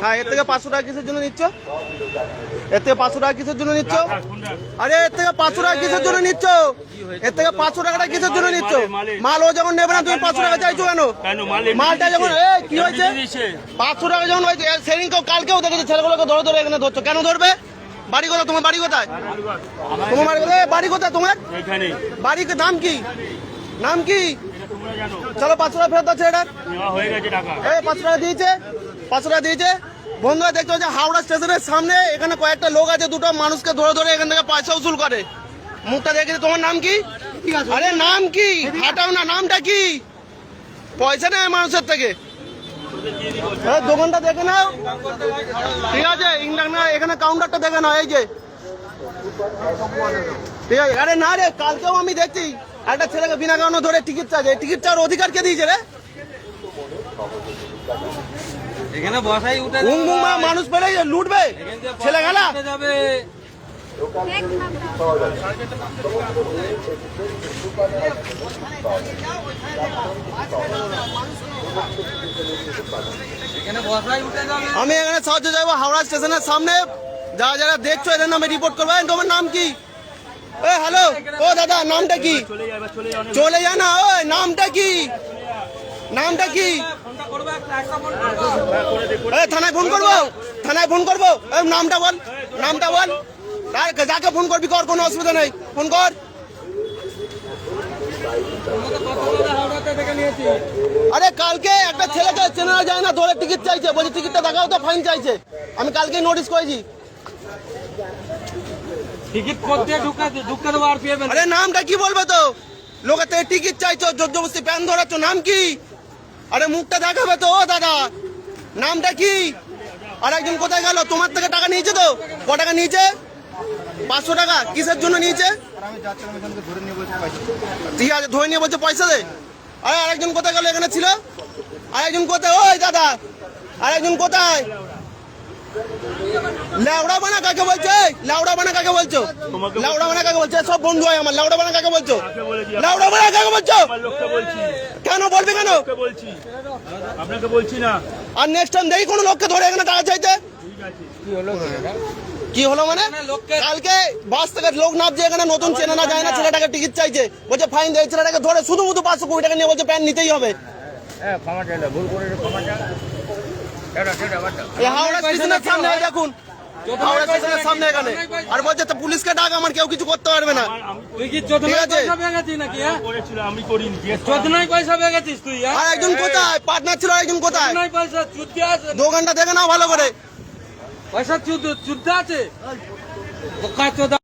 হ্যাঁ এর থেকে পাঁচশো টাকা কিসের জন্য নিচ্ছ? এর থেকে পাঁচশো টাকা কিসের জন্য নিচ্ছ? আরে এর থেকে পাঁচশো টাকা কিসের জন্য নিচ্ছ? এর থেকে পাঁচশো টাকাটা কিসের জন্য নিচ্ছ? মাল ও যখন নেবে না তুমি পাঁচশো টাকা চাইছো কেন? মালটা যখন দিচ্ছে। এ কি হয়েছে? পাঁচশো টাকা যখন হয়েছে এ, সেদিনকেও কালকেও দেখেছি ছেলেগুলোকে ধরে ধরে এখানে ধরছো। কেন ধরবে? বাড়ি কোথায়? তোমার বাড়ি কোথায়? তোমার বাড়ি কোথায়? বাড়ি কোথায় তোমার? এইখানে বাড়ি নাম কি? নাম কি? চলো পাঁচশো টাকা ফেরত আছে এটা নেওয়া হয়ে গেছে টাকা। এই পাঁচশো টাকা দিয়েছে পাঁচশো টাকা দিয়েছে। বন্ধুরা দেখতে হচ্ছে হাওড়া স্টেশনের সামনে এখানে কয়েকটা লোক আছে দুটো মানুষকে ধরে ধরে এখান থেকে পয়সা উসুল করে। মুখটা দেখে তোমার নাম কি? আরে নাম কি? হাঁটাও না নামটা কি? পয়সা নেয় মানুষের থেকে। এই দোকানটা দেখে নাও। ঠিক আছে ইংল্যান্ড না এখানে কাউন্টারটা দেখে নাও এই যে। ঠিক আছে। আরে না রে কালকেও আমি দেখছি। একটা ছেলেকে বিনা কারণে ধরে টিকিট চাইছে টিকিট চাওয়ার অধিকার কে দিয়েছে রে? এখানে বসাই উঠে মানুষ পেলে লুটবে? ছেলে গেলা? যাবে। আমি এখানে সাহায্য যাব হাওড়া স্টেশনের সামনে। যারা যারা দেখছ এদের নামে রিপোর্ট করবে। তোমার নাম কি? হ্যালো ও, দাদা, নামটা কি? চলে যা না, ওই, নামটা কি? নামটা কি? থানায় ফোন করব? থানায় ফোন করব? নামটা বল নামটা বল। যাকে ফোন করবি কর, কোনো অসুবিধা নেই। ফোন কর। আরে, কালকে একটা ছেলেকে চেনা যায় না ধরে টিকিট চাইছে, বলছে, টিকিটটা দেখাও তো ফাইন চাইছে। আমি কালকে নোটিশ করেছি। টিকিট আর নামটা কি বলবে তো? লোকের টিকিট চাইছো জোর জবরদস্তি প্যান ধরাচ্ছ। নাম কি? আরে মুখটা দেখাবে তো, ও দাদা। নামটা কি? আর একজন কোথায় গেল? তোমার থেকে টাকা নিয়েছে তো? ক টাকা নিয়েছে? পাঁচশো টাকা। কিসের জন্য নিয়েছে? ঠিক আছে, ধরে নিয়ে বলছে পয়সা দে। আরে আরেকজন কোথায় গেল? এখানে ছিল? আরেকজন কোথায়? ওই দাদা। আরেকজন কোথায়? লাউড়া বানা কাকে বলছে? লাউড়া বানা কাকে বলছো? লাউড়া বানা কাকে বলছে? সব বন্ধু হয় আমার লাউড়া বানা কাকে বলছো? লাউড়া বানা কাকে বলছো? আমার লোককে বলছি। কেন বলবে কেন? আপনাকে বলছি না। আর নেক্সট টাইম দেখি কোনো লোককে ধরে এখানে টাকা চাইতে। ঠিক আছে। কি হলো? মানে? কালকে বাস থেকে লোক নামছে এখানে নতুন চেনা না যায় না ছেলেটাকে টিকিট চাইছে। বলছে ফাইন দেয় ছেলেটাকে ধরে শুধু শুধু পাঁচশো কুড়ি টাকা নিয়ে বলছে প্যান নিতেই হবে। এই হাওড়া স্টেশনের সামনে দেখুন। হাওড়া স্টেশনের সামনে এখানে। আর বলছে তো পুলিশকে ডাক আমার কেউ কিছু করতে পারবে না। তুই কি চোদনায় পয়সা পেয়ে গেছিস নাকি হ্যাঁ? আমি করিনি চোদনায় পয়সা পেয়ে গেছিস তুই হ্যাঁ? আর একজন কোথায়? পার্টনার ছিল একজন কোথায়? চোদনায় পয়সা চুদ্দি আছে। দোকানটা দেখে নাও ভালো করে। পয়সা চুদ চুদ্দা আছে?